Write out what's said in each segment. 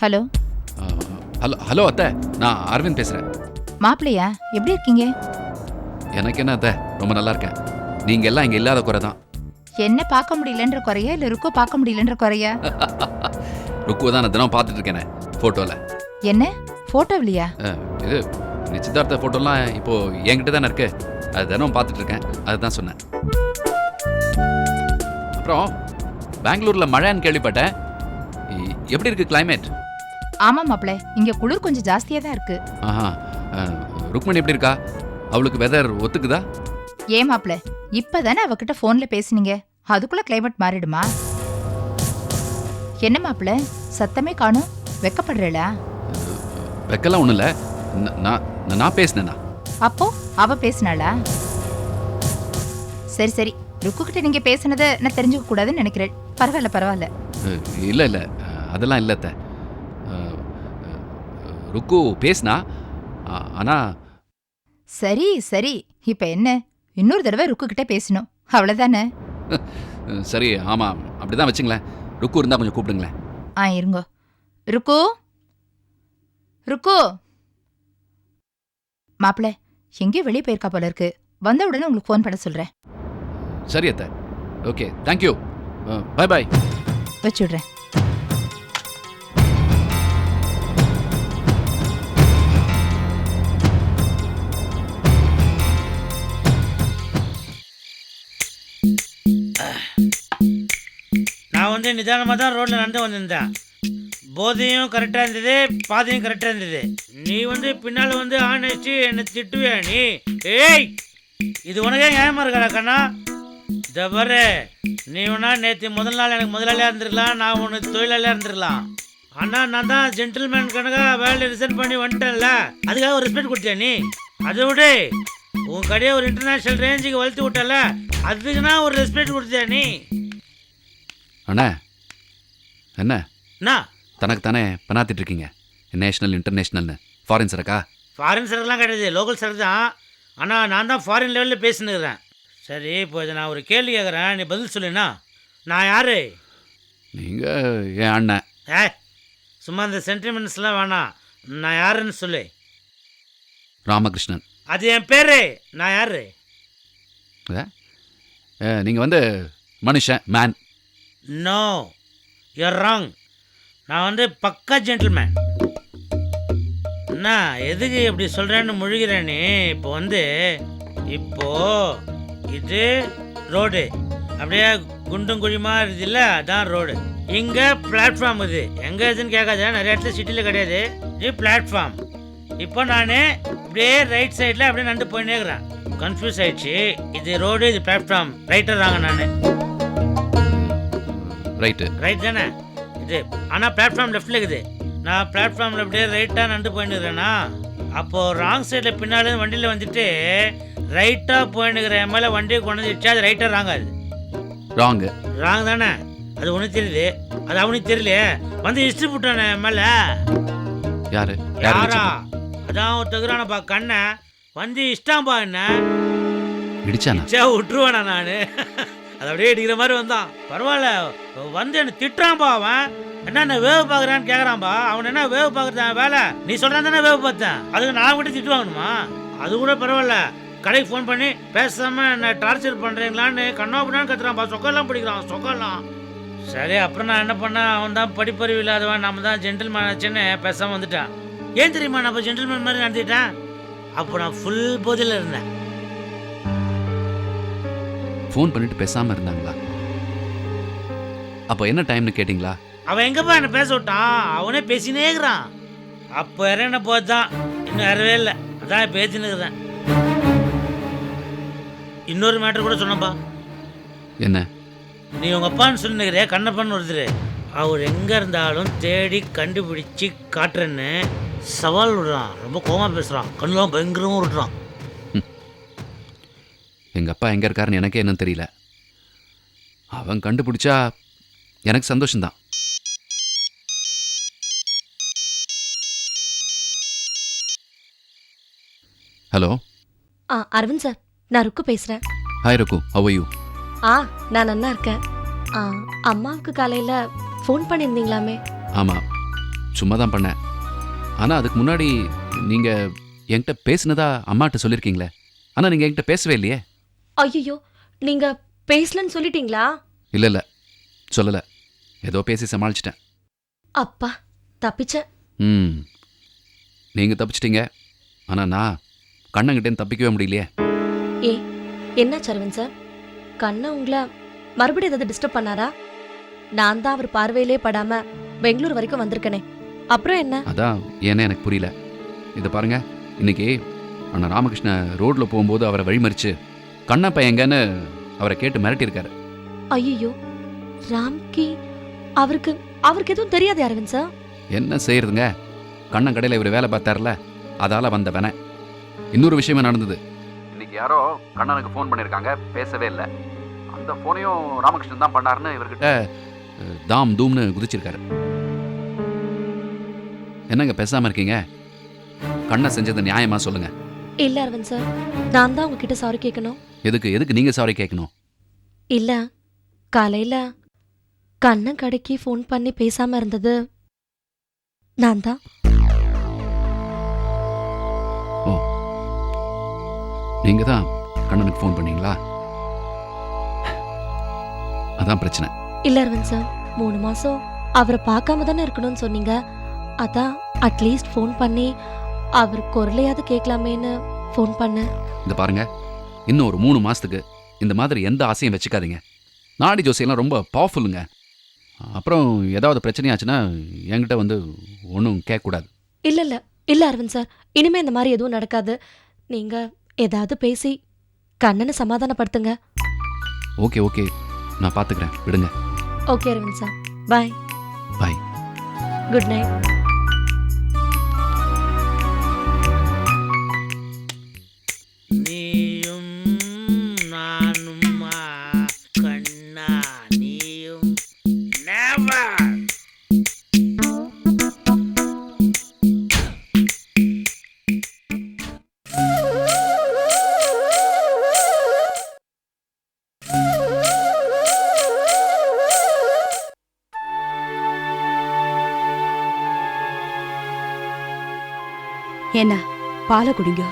Hello. Hello hello அத்தை நான் அரவிந்த் பேசுகிறேன் மாப்பிள்ளையா எப்படி இருக்கீங்க? எனக்கு என்ன அத்தை ரொம்ப நல்லா இருக்கேன். நீங்கள் எல்லாம் இங்கே இல்லாத குறை தான். என்ன பார்க்க முடியலன்ற குறையா இல்ல இருக்கோ பார்க்க முடியலன்ற குறையா? ருக்குவை தான் நான் தினம் பார்த்துட்டு இருக்கேனே ஃபோட்டோவில் என்ன? போட்டோவிலையா இது நிச்சயதார்த்த ஃபோட்டோலாம் இப்போ என்கிட்ட தானே இருக்கு. அது தினம் பார்த்துட்டு இருக்கேன் அதுதான் சொன்னேன். அப்புறம் பெங்களூரில் மழைன்னு கேள்விப்பட்டேன். எப்படி இருக்கு climate? ஆமா மாப்பிள்ளை இங்க குளிர் கொஞ்சம் ஜாஸ்தியா தான் இருக்கு. ஆஹா ருக்மணி எப்படி இருக்கா? அவளுக்கு வெதர் ஒத்துக்குதா? ஏன் மாப்பிள்ளை இப்பதானே அவகிட்ட போன்ல பேசுனீங்க? அதுக்குள்ள கிளைமேட் மாறிடுமா? என்ன மாப்பிள்ளை சத்தமே காணும் வெக்கப்படுறேளா? வெக்கலாம் ஒன்றும் இல்லை நான் நான் பேசினேண்ணா அப்போ அவ பேசினாளா? சரி சரி ருக்கு கிட்ட நீங்க பேசுனதை நான் தெரிஞ்சுக்க கூடாதுன்னு நினைக்கிறேன். பரவாயில்ல பரவாயில்ல. இல்லை இல்லை அதெல்லாம் இல்லை அத்தை. அஹ், அஹ், ருக்கு பேசினா ஆனால் சரி சரி. இப்ப என்ன? இன்னொரு தடவை ருக்கு கிட்ட பேசணும். அவ்வளவுதானே? சரி ஆமாம் அப்படி தான் வச்சுங்களேன். ருக்கு இருந்தால் கொஞ்சம் கூப்பிடுங்களேன். ஆ இருங்கோ. ருக்கு? ருக்கு? மாப்பிள்ள எங்கேயோ வெளியே போயிருக்கா போல இருக்கு. வந்த உடனே உங்களுக்கு ஃபோன் பண்ண சொல்றேன். சரி அத்தை. Okay. Thank you bye bye வச்சுடுறேன். கொஞ்சம் நிதானமாக தான் ரோட்டில் நடந்து வந்திருந்தேன் போதையும் கரெக்டாக இருந்தது பாதையும் கரெக்டாக இருந்தது. நீ வந்து பின்னால் வந்து ஆன் அடிச்சு என்னை திட்டுவியா நீ? ஏய் இது உனக்கே நியாயமா இருக்கடா கண்ணா? இதை பாரு நீ வேணா நேற்று முதல் நாள் எனக்கு முதலாளியாக இருந்திருக்கலாம் நான் உனக்கு தொழிலாளியாக இருந்திருக்கலாம். ஆனால் நான் தான் ஜென்டில்மேன் கணக்காக வேலையை ரிசைன் பண்ணி வந்துட்டேன்ல. அதுக்காக ஒரு ரெஸ்பெக்ட் கொடுத்தியா நீ? அதை விடு. உன் கடையை ஒரு இன்டர்நேஷ்னல் ரேஞ்சுக்கு வளர்த்து விட்டல அதுக்குன்னா ஒரு ரெஸ்பெக்ட் கொடுத்தியா நீ? அண்ணா என்ன? என்ன தனக்கு தானே பண்ணாத்திட்டு இருக்கீங்க நேஷனல் இன்டர்நேஷ்னல்னு ஃபாரின் சரக்கா ஃபாரின் சரக்குலாம் கிடையாது. லோக்கல் சரக்கு தான். ஆனால் நான் தான் ஃபாரின் லெவலில் பேசினுக்கிறேன். சரி இப்போ இதை நான் ஒரு கேள்வி கேட்குறேன் நீ பதில் சொல்லுண்ணா நான் யாரு? நீங்கள் என் அண்ணன். ஏ சும்மா இந்த சென்டிமெண்ட்ஸ்லாம் வேணாம். நான் யாருன்னு சொல்லு. ராமகிருஷ்ணன். அது என் பேரு. நான் யாரு? நீங்கள் வந்து மனுஷன் மேன் நோ யூர் ராங் நான் வந்து பக்கா ஜென்டில்மேன் என்ன எதுக்கு இப்படி சொல்கிறேன்னு முழுகிறேன். நீ இப்போ வந்து இப்போது இது ரோடு. அப்படியே குண்டும் குழிமா இருக்குதுல்ல அதான் ரோடு. இங்கே பிளாட்ஃபார்ம் இது. எங்கே இதுன்னு கேட்காத நிறைய இடத்துல சிட்டியில் கிடையாது. இது பிளாட்ஃபார்ம் இப்போ நான் அப்படியே ரைட் சைடில் அப்படியே நண்டு போயின்னே இருக்கிறேன். கன்ஃபியூஸ் ஆயிடுச்சு. இது ரோடு இது பிளாட்ஃபார்ம் ரைட்டர் தாங்க நான். ரைட்டு ரைட் தானே? இது ஆனால் பிளாட்ஃபார்ம் லெஃப்டில் இருக்குது. நான் பிளாட்ஃபார்மில் அப்படியே ரைட்டாக நண்டு போயின்னுக்கிறேன்னா அப்போது ராங் சைடில் பின்னால் வண்டியில் வந்துட்டு ரைட்டாக போயின்னுக்கிற மேலே வண்டியை கொண்டு வந்துடுச்சு அது ரைட்டாக ராங் அது? ராங்கு ராங் தானே? அது உனக்கு தெரியுது. அது அவனுக்கு தெரியலையே. வந்து ஹிஸ்ட்ரி போட்டானே மேலே. யாரு? யாரு? அதான் ஒரு தகுறானப்பா கண்ணை. வந்து இஷ்டாம்பா என்ன? இடிச்சானா? விட்டுருவானா நான்? அது அப்படியே அடிக்கிற மாதிரி வந்தான். பரவாயில்ல வந்து என்ன திட்டுறான்பா அவன். என்ன என்ன வேவு பார்க்குறான்னு கேட்குறான்பா அவன் என்ன வேவு பார்க்குறது வேலை? நீ சொல்கிறான் தானே வேவு பார்த்தேன். அதுக்கு நான் கூட திட்டு வாங்கணுமா? அது கூட பரவாயில்ல. கடைக்கு ஃபோன் பண்ணி பேசாம என்ன டார்ச்சர் பண்ணுறீங்களான்னு கண்ணா பண்ணான்னு கத்துறான்பா சொக்கெல்லாம் பிடிக்கிறான் சொக்கெல்லாம். சரி அப்புறம் நான் என்ன பண்ணேன்? அவன் தான் படிப்பறிவு இல்லாதவன். நம்ம தான் ஜென்டில்மேன் ஆச்சுன்னு பேசாமல் வந்துட்டான். ஏன் தெரியுமா நான் இப்போ ஜென்டில்மேன் மாதிரி நடத்திட்டேன் அப்போ நான் ஃபுல் போதையில் இருந்தேன். ஃபோன் பண்ணிட்டு பேசாமல் இருந்தாங்களா? அப்போ என்ன டைம்னு கேட்டிங்களா? அவன் எங்கப்பா என்ன பேச விட்டான்? அவனே பேசினே இருக்கிறான். அப்போ இறங்கின போது தான் இன்னும் இறவே இல்லை. அதான் பேசின்னு இருக்கிறேன். இன்னொரு மேட்டர் கூட சொன்னப்பா என்ன? நீ உங்க அப்பான்னு சொன்னுக்கிறே கண்ணப்பன் ஒருத்தர். அவர் எங்க இருந்தாலும் தேடி கண்டுபிடிச்சு காட்டுறேன்னு சவால் விடுறான். ரொம்ப கோமா பேசுறான். கண்ணுலாம் பயங்கரமா விடுறான் எங்கள் அப்பா எங்கே இருக்காருன்னு எனக்கே என்னன்னு தெரியல. அவன் கண்டுபிடிச்சா எனக்கு சந்தோஷம்தான். ஹலோ? ஆ அரவிந்த் சார் நான் ருக்கு பேசுகிறேன் ஹாய் ருக்கு ஹவ் யூ ஆ நான் நல்லா இருக்கேன். ஆ அம்மாவுக்கு காலையில் ஃபோன் பண்ணியிருந்தீங்களாமே? ஆமாம் சும்மா தான் பண்ணேன். ஆனால் அதுக்கு முன்னாடி நீங்கள் என்கிட்ட பேசினதா அம்மாட்ட சொல்லியிருக்கீங்களே ஆனால் நீங்கள் என்கிட்ட பேசவே இல்லையே. ஐயோ நீங்க பேசலன்னு சொல்லிட்டீங்களா? இல்லை இல்லை சொல்லலை. ஏதோ பேசி சமாளிச்சிட்டேன். அப்பா தப்பிச்சேன் ம். நீங்கள் தப்பிச்சிட்டீங்க. ஆனால் நான் கண்ணங்கிட்டேன்னு தப்பிக்கவே முடியலையே. ஏ என்ன சரவன் சார்? கண்ணை உங்களை மறுபடியும் ஏதாவது டிஸ்டர்ப் பண்ணாரா? நான் தான் அவர் பார்வையிலே படாம பெங்களூர் வரைக்கும் வந்திருக்கனே. அப்புறம் என்ன? அதான் ஏன்னு எனக்கு புரியல. இதை பாருங்க இன்னைக்கு அண்ணா ராமகிருஷ்ண ரோட்டில் போகும்போது அவரை வழிமறிச்சு கண்ணப்ப எங்கன்னு அவரை கேட்டு மிரட்டியிருக்காரு. ஐயோ ராம்கி அவருக்கு அவருக்கு எதுவும் தெரியாது அரவிந்த் சார்? என்ன செய்யறதுங்க? கண்ணன் கடையில் இவர் வேலை பார்த்தார்ல அதால வந்த வேண இன்னொரு விஷயமே நடந்தது. இன்னைக்கு யாரோ கண்ணனுக்கு ஃபோன் பண்ணியிருக்காங்க பேசவே இல்லை. அந்த ஃபோனையும் ராமகிருஷ்ணன் தான் பண்ணாருன்னு இவர்கிட்ட தாம் தூம்னு குதிச்சிருக்காரு. என்னங்க பேசாம இருக்கீங்க? கண்ணை செஞ்சது நியாயமா சொல்லுங்க. இல்ல அரவிந்த் சார். நான் தான் உங்ககிட்ட சாரி கேட்கணும் எதுக்கு எதுக்கு நீங்க சாரி கேட்கணும் இல்ல காலையில கண்ணன் கடைக்கு ஃபோன் பண்ணி பேசாம இருந்தது. நான் தான். நீங்க தான் கண்ணனுக்கு ஃபோன் பண்ணீங்களா? அதான் பிரச்சனை. இல்ல அரவிந்த் சார் மூணு மாசம் அவரை பார்க்காம தானே இருக்கணும்னு சொன்னீங்க. அதான் அட்லீஸ்ட் ஃபோன் பண்ணி அவர் குரலையாவது கேட்கலாமேன்னு ஃபோன் பண்ணேன். இந்த பாருங்க. இன்னும் ஒரு மூணு மாசத்துக்கு இந்த மாதிரி எந்த ஆசையும் வச்சுக்காதீங்க. நாடி ஜோசியெல்லாம் ரொம்ப பவர்ஃபுல்லுங்க அப்புறம் ஏதாவது பிரச்சனையாச்சுன்னா என்கிட்ட வந்து ஒன்றும் கேட்கக்கூடாது. இல்ல இல்ல இல்ல அரவிந்த் சார். இனிமே இந்த மாதிரி எதுவும் நடக்காது. நீங்க ஏதாவது பேசி கண்ணனை சமாதானப்படுத்துங்க. Okay okay. நான் பார்த்துக்கிறேன் விடுங்க. Okay Aravind sir. Bye. Bye. Good night. பாலை குடிங்க.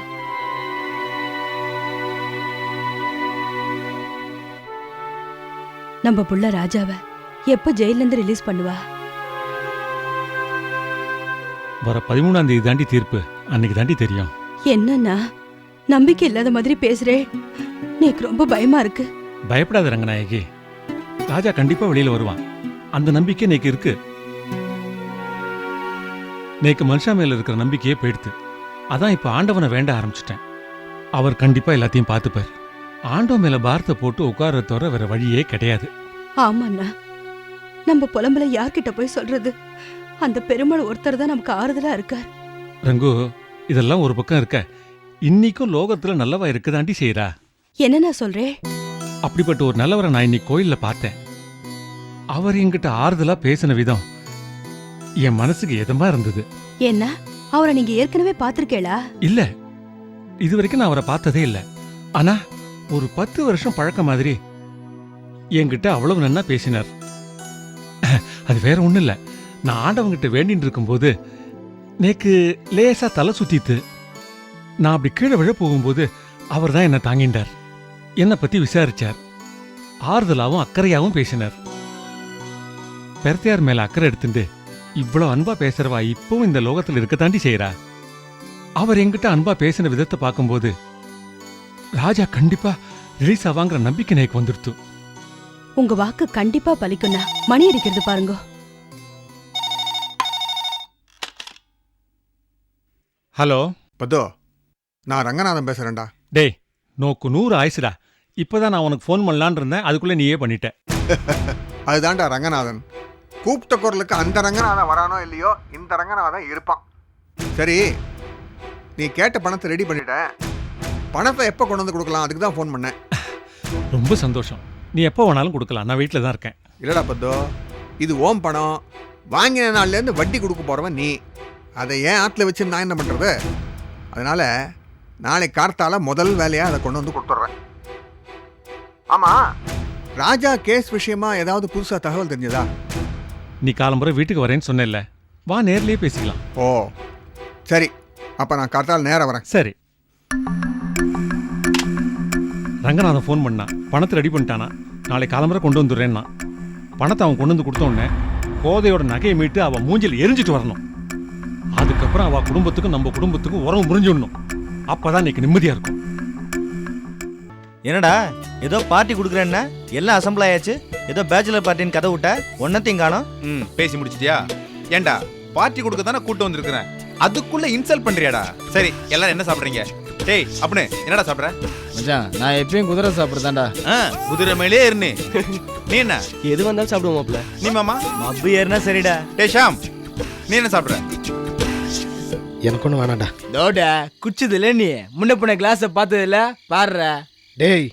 நம்ம புள்ள ராஜாவ எப்ப ஜெயில இருந்து ரிலீஸ் பண்ணுவா? வர பதிமூணாம் தேதி தாண்டி தீர்ப்பு. அன்னைக்கு தாண்டி தெரியும். என்னன்னா நம்பிக்கை இல்லாத மாதிரி பேசுறே. எனக்கு ரொம்ப பயமா இருக்கு. பயப்படாத ரங்கநாயகி. ராஜா கண்டிப்பா வெளியில வருவான். அந்த நம்பிக்கை நேக்கு இருக்கு. நேக்கு மனுஷா மேல இருக்கிற நம்பிக்கையே போயிடுத்து அதான் இப்ப ஆண்டவனை வேண்ட ஆரம்பிச்சிட்டேன். அவர் கண்டிப்பா எல்லாத்தையும் பார்த்துப்பார். ஆண்டவன் மேல பாரத்தை போட்டு உட்கார தவிர வேற வழியே கிடையாது. ஆமாண்ணா. நம்ம புலம்பல யார்கிட்ட போய் சொல்றது? அந்த பெருமாள் ஒருத்தர் தான் நமக்கு ஆறுதலா இருக்கார். ரங்கு இதெல்லாம் ஒரு பக்கம் இருக்க. இன்னைக்கும் லோகத்துல நல்லவா இருக்குதாண்டி செய்றா. என்னண்ணா சொல்றே? அப்படிப்பட்ட ஒரு நல்லவரை நான் இன்னைக்கு கோயில்ல பார்த்தேன். அவர் என்கிட்ட ஆறுதலா பேசின விதம் என் மனசுக்கு எதமா இருந்தது. என்ன? அவரை நீங்க ஏற்கனவே பாத்திருக்கேளா இல்ல. இது வரைக்கும் நான் அவரை பார்த்ததே இல்ல. ஆனா ஒரு பத்து வருஷம் பழக்கம் மாதிரி என்கிட்ட அவ்வளவு நன்னா பேசினார். அது வேற ஒண்ணும் இல்ல. நான் ஆண்டவங்கிட்ட வேண்டின்னு இருக்கும்போது நேக்கு லேசா தலை சுத்தித்து நான் அப்படி கீழே விழ போகும்போது அவர் தான் என்ன தாங்கிட்டார் என்னை பத்தி விசாரிச்சார். ஆறுதலாகவும் அக்கறையாகவும் பேசினார். பெரத்தையார் மேல அக்கறை எடுத்துட்டு இவ்வளவு அன்பா பேசுறவா இப்பவும் இந்த லோகத்துல இருக்கத்தாண்டி செய்றா? அவர் என்கிட்ட அன்பா பேசின விதத்தை பார்க்கும்போது ராஜா கண்டிப்பா ரிலீஸ் ஆவாங்கிற நம்பிக்கை எனக்கு வந்துடுத்து. உங்க வாக்கு கண்டிப்பா பலிக்குண்ணா மணி அடிக்கிறது பாருங்க. ஹலோ. பத்தோ நான் ரங்கநாதன் பேசுறேன்டா. டேய் நோக்கு நூறு ஆயிசுடா. இப்பதான் நான் உனக்கு ஃபோன் பண்ணலான்னு இருந்தேன். அதுக்குள்ள நீயே பண்ணிட்ட. அதுதான்டா ரங்கநாதன். கூப்பிட்ட குரலுக்கு அந்த ரங்கநாதன் வரானோ இல்லையோ இந்த ரங்கநாதன் இருப்பான். சரி நீ கேட்ட பணத்தை ரெடி பண்ணிட்ட. பணத்தை எப்போ கொண்டு வந்து கொடுக்கலாம்? அதுக்கு தான் ஃபோன் பண்ணேன். ரொம்ப சந்தோஷம். நீ எப்போ வேணாலும் கொடுக்கலாம். நான் வீட்டில் தான் இருக்கேன். இல்லடா பத்தோ இது ஓம் பணம். வாங்கின நாள்லேருந்து வட்டி கொடுக்க போகிறவன் நீ. அதை ஏன் ஆற்றுல வச்சு நான் என்ன பண்ணுறது அதனால் நாளை கார்த்தால முதல் வேலையாக அதை கொண்டு வந்து கொடுத்துட்றேன். ஆமாம் ராஜா கேஸ் விஷயமா ஏதாவது புதுசாக தகவல் தெரிஞ்சதா? நீ காலம்புற வீட்டுக்கு வரேன்னு சொன்னேல்ல. வா நேர்லயே பேசிக்கலாம். ஓ சரி. அப்போ நான் கார்த்தால் நேரம் வரேன். சரி. ரங்கநாதன் ஃபோன் பண்ணான் பணத்தை ரெடி பண்ணிட்டானா? நாளை காலம்பரை கொண்டு வந்துடுறேன்னா. பணத்தை அவன் கொண்டு வந்து கொடுத்த உடனே கோதையோட நகையை மீட்டு அவன் மூஞ்சில் எரிஞ்சிட்டு வரணும். அதுக்கப்புறம் அவ குடும்பத்துக்கும் நம்ம குடும்பத்துக்கும் உறவு முறிஞ்சிடணும். அப்பதான் இன்னைக்கு நிம்மதியா இருக்கும். என்னடா ஏதோ பார்ட்டி கொடுக்குறேன்னா? எல்லாம் அசம்பிள் ஆயாச்சு. ஏதோ பேச்சுலர் பார்ட்டின்னு கதை விட்ட ஒன்னத்தையும் காணோம். ம் பேசி முடிச்சிட்டியா? ஏன்டா பார்ட்டி கொடுக்க தானே கூட்டு வந்திருக்கிறேன். அதுக்குள்ள இன்சல்ட் பண்றியாடா? சரி எல்லாரும் என்ன சாப்பிடுறீங்க? டேய் அப்பனு என்னடா சாப்பிடுற? மச்சான் நான் எப்பயும் குதிரை சாப்பிட்றதாண்டா ஆ, குதிரை மேலே இருன்னு நீ என்ன? எது வந்தாலும் சாப்பிடுவோம் மாப்ள நீ மாமா? மப்பு ஏறினா சரிடா. டேய் ஷாம் நீ என்ன சாப்பிடுற? எனக்கு ஒன்றும் வேணாம்டா. தோட குச்சுதுல நீ. முன்ன பின்ன கிளாஸை பார்த்ததில்ல பாடுற டேய்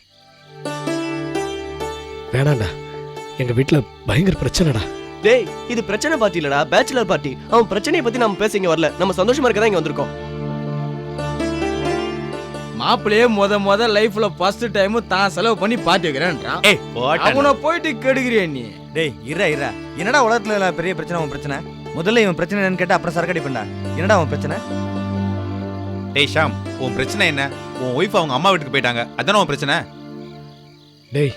வேணாம்டா எங்க வீட்ல பயங்கர பிரச்சனைடா. டேய் இது பிரச்சனை பார்ட்டி இல்லடா பேச்சுலர் பார்ட்டி அவன் பிரச்சனையை பத்தி நம்ம பேச இங்க வரல. நம்ம சந்தோஷமா இருக்க தான் இங்க வந்திருக்கோம். மாப்பிள்ளையே முத முத லைஃப்ல ஃபர்ஸ்ட் டைம் தான் செலவு பண்ணி பார்ட்டி வைக்கிறேன்றான் ஏய் போடா. அவனை போயிட்டு கெடுக்கிறிய நீ. டேய் இரா இரா என்னடா உலகத்துல இல்ல பெரிய பிரச்சனை அவன் பிரச்சனை? முதல்ல இவன் பிரச்சனை என்னன்னு கேட்டா அப்புறம் சரக்கடி பண்ணா என்னடா அவன் பிரச்சனை? டேய் ஷாம் உன் பிரச்சனை என்ன? உன் ஒய்ஃப் அவங்க அம்மா வீட்டுக்கு போயிட்டாங்க. அதானே உன் பிரச்சனை? டேய்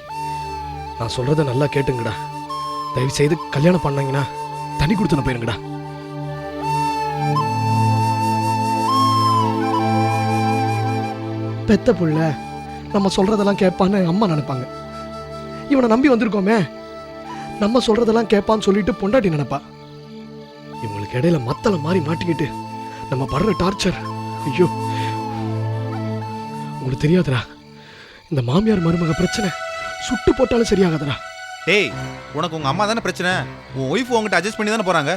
நான் சொல்கிறத நல்லா கேட்டுங்கடா. தயவு செய்து கல்யாணம் பண்ணாங்கன்னா தனி கொடுத்து போயிருங்கடா. பெத்த புள்ள நம்ம சொல்கிறதெல்லாம் கேட்பான்னு அம்மா நினைப்பாங்க. இவனை நம்பி வந்திருக்கோமே நம்ம சொல்கிறதெல்லாம் கேட்பான்னு சொல்லிட்டு பொண்டாட்டி நினைப்பா. இவங்களுக்கு இடையில மத்தளை மாதிரி மாட்டிக்கிட்டு நம்ம படுற டார்ச்சர் ஐயோ. உங்களுக்கு தெரியாதுடா இந்த மாமியார் மருமக பிரச்சனை. சுட்டு போட்டாலும் சரியாகாதுடா. டேய் உனக்கு உங்க அம்மா தானே பிரச்சனை? உன் ஒய்ஃப் உங்ககிட்ட அட்ஜஸ்ட் பண்ணி தானே போறாங்க?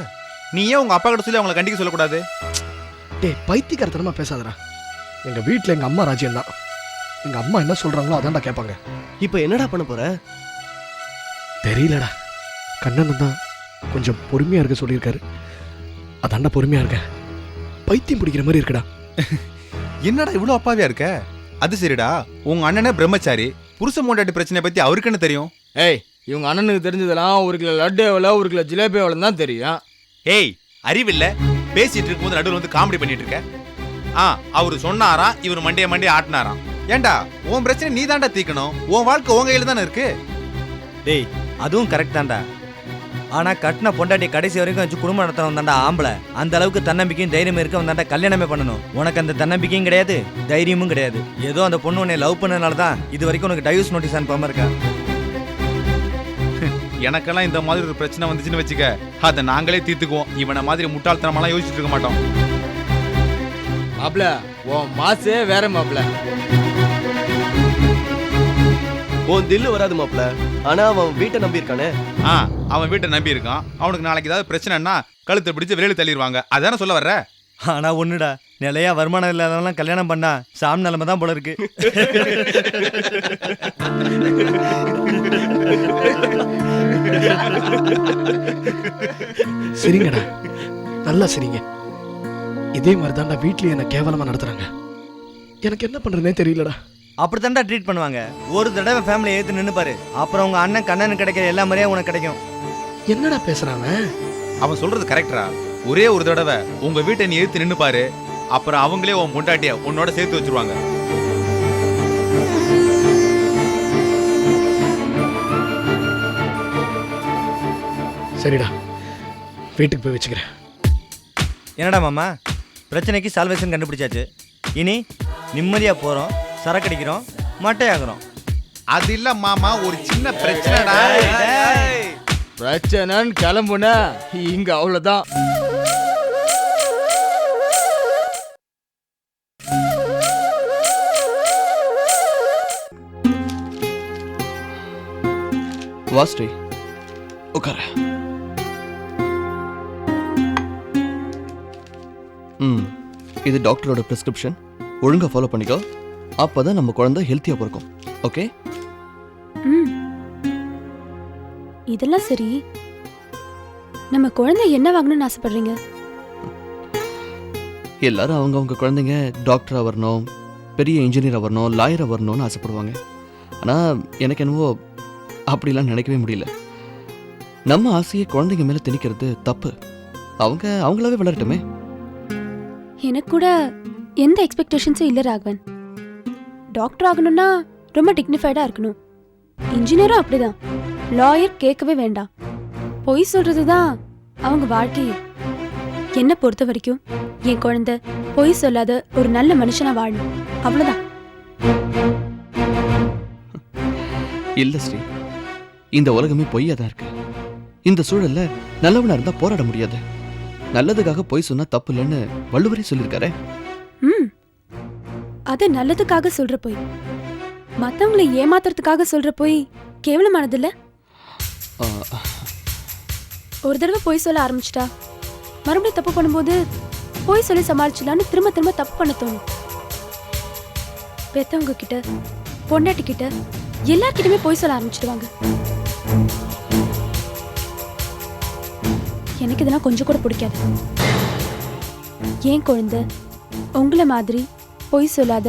நீ ஏன் உங்க அப்பா கிட்ட சொல்லி அவங்கள கண்டிக்க சொல்லக்கூடாது? டேய் பைத்தியக்காரத்தனமா பேசாதடா. எங்க வீட்ல எங்க அம்மா ராஜ்யம் தான். எங்க அம்மா என்ன சொல்றாங்களோ அதான்டா கேட்பாங்க. இப்போ என்னடா பண்ண போற? தெரியலடா. கண்ணன் தான் கொஞ்சம் பொறுமையா இருக்க சொல்லியிருக்காரு. அதான்டா பொறுமையா இருக்கேன் பைத்தியம் பிடிக்கிற மாதிரி இருக்குடா. என்னடா இவ்வளவு அப்பாவியா இருக்க? அது சரிடா. உங்க அண்ணனே பிரம்மச்சாரி. புருஷ மூண்டாட்டி பிரச்சனை பத்தி அவருக்கு என்ன தெரியும்? ஏய் இவங்க அண்ணனுக்கு தெரிஞ்சதெல்லாம் ஒரு கிலோ லட்டு எவ்வளோ ஒரு கிலோ ஜிலேபி எவ்வளோ தான் தெரியும். ஏய் அறிவில்ல. பேசிட்டு இருக்கும்போது நடுவில் வந்து காமெடி பண்ணிட்டு இருக்க. ஆ அவரு சொன்னாராம் இவர் மண்டைய மண்டைய ஆட்டினாராம் ஏன்டா உன் பிரச்சனை நீ தான்டா தீக்கணும். உன் வாழ்க்கை உன் கையில தானே இருக்கு? டேய் அதுவும் கரெக்ட் தான்டா. ஆனா கட்டின பொண்டாட்டி கடைசி வரைக்கும் வச்சு குடும்பம் நடத்தணும் தான்டா ஆம்பளை. அந்த அளவுக்கு தன்னம்பிக்கையும் தைரியம் இருக்க வந்தாண்டா கல்யாணமே பண்ணணும். உனக்கு அந்த தன்னம்பிக்கையும் கிடையாது தைரியமும் கிடையாது. ஏதோ அந்த பொண்ணு உன்னை லவ் பண்ணனால தான் இது வரைக்கும் உனக்கு டைவர்ஸ் நோட்டீஸ் அனுப்பாம இருக்கா? எனக்கெல்லாம் இந்த மாதிரி ஒரு பிரச்சனை வந்துச்சுன்னு வச்சுக்க அதை நாங்களே தீர்த்துக்குவோம். இவனை மாதிரி முட்டாள்தனமெல்லாம் யோசிச்சுட்டு இருக்க மாட்டோம். மாப்பிள உன் மாசே வேற மாப்பிள உன் தில்லு வராது மாப்ள ஆனா அவன் வீட்டை நம்பி இருக்கானே ஆ அவன் வீட்டை நம்பி இருக்கான் அவனுக்கு நாளைக்கு ஏதாவது பிரச்சனைன்னா கழுத்தை பிடிச்சு வெளியில தள்ளிடுவாங்க. அதானே சொல்ல வர்ற? ஆனா ஒண்ணுடா நிலையா வருமானம் இல்லாதவங்களாம் கல்யாணம் பண்ணா சாம் நிலைமை தான் போல இருக்கு. சரிங்கடா. நல்லா சரிங்க. இதே மாதிரி தான்டா வீட்லயும் என்ன கேவலமா நடத்துறாங்க. எனக்கு என்ன பண்றதுனே தெரியலடா. அப்படித்தான்டா ட்ரீட் பண்ணுவாங்க. ஒரு தடவை ஃபேமிலி ஏத்து நின்னு பாரு. அப்புறம் உங்க அண்ணன் கண்ணனு கிடைக்கிற எல்லா மாதிரியும் உனக்கு கிடைக்கும். என்னடா பேசுறாங்க அவன்? சொல்றது கரெக்டரா ஒரே ஒரு தடவை உங்க வீட்டை நீ எடுத்து நின்னு பாரு. அப்புறம் அவங்களே உன் பொண்டாட்டிய உன்னோட சேர்த்து வச்சிருவாங்க. சரிடா. வீட்டுக்கு போய் வச்சுக்கிறேன். என்னடா மாமா? பிரச்சனைக்கு சால்வேஷன் கண்டுபிடிச்சாச்சு. இனி நிம்மதியா போறோம் சரக்கடிக்கிறோம் மட்டையாகிறோம் அது இல்ல மாமா ஒரு சின்ன பிரச்சனைடா. பிரச்சனைன்னு கிளம்புன. இங்க அவ்வளோதான் வா ஸ்ரீ. உட்கார. ம் இது டாக்டரோட ப்ரிஸ்கிரிப்ஷன் ஒழுங்கா ஃபாலோ பண்ணிக்கோ. அப்பதான் நம்ம குழந்தை ஹெல்த்தியா பிறக்கும். ஓகே ம். இதெல்லாம் சரி. நம்ம குழந்தை என்ன வாங்கணும்னு ஆசைப்படுறீங்க? எல்லாரும் அவங்கவங்க குழந்தைங்க டாக்டராக வரணும் பெரிய இன்ஜினியராக வரணும் லாயராக வரணும்னு ஆசைப்படுவாங்க. ஆனால் எனக்கு என்னவோ அப்படிலாம் நினைக்கவே முடியல. நம்ம ஆசையை குழந்தைங்க மேலே திணிக்கிறது தப்பு. அவங்க அவங்களாவே வளரட்டுமே. எனக்கு கூட எந்த எக்ஸ்பெக்டேஷன்ஸும் இல்லை ராகவன். டாக்டர் ஆகணும்னா ரொம்ப டிக்னிஃபைடாக இருக்கணும். இன்ஜினியரும் அப்படிதான். லாயர் கேட்கவே வேண்டாம். பொய் சொல்றது தான் அவங்க வாழ்க்கையே என்னை பொறுத்த வரைக்கும் என் குழந்தை பொய் சொல்லாத ஒரு நல்ல மனுஷனா வாழணும் அவ்வளோதான் இல்ல ஸ்ரீ. இந்த உலகமே பொய்யா தான் இருக்கு. இந்த சூழல்ல நல்லவனா இருந்தா போராட முடியாது. நல்லதுக்காக பொய் சொன்னா தப்பு இல்லைன்னு வள்ளுவரே சொல்லியிருக்காரே. ம். அது நல்லதுக்காக சொல்ற பொய். மத்தவங்களை ஏமாத்துறதுக்காக சொல்ற பொய் கேவலமானதில்ல? ஆ, ஒரு தடவை பொய் சொல்ல ஆரம்பிச்சிட்டா. மறுபடியும் தப்பு பண்ணும்போது பொய் சொல்லி சமாளிச்சிடலான்னு திரும்ப திரும்ப தப்பு பண்ண தோணும். பெத்தவங்க கிட்ட பொண்டாட்டி கிட்ட எல்லார்கிட்டயுமே பொய் சொல்ல ஆரம்பிச்சிடுவாங்க. எனக்கு இதெல்லாம் கொஞ்சம் கூட பிடிக்காது. ஏன் குழந்தை உங்களை மாதிரி பொய் சொல்லாத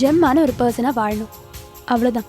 ஜெம்மான ஒரு பர்சனாக வாழணும். அவ்வளோதான்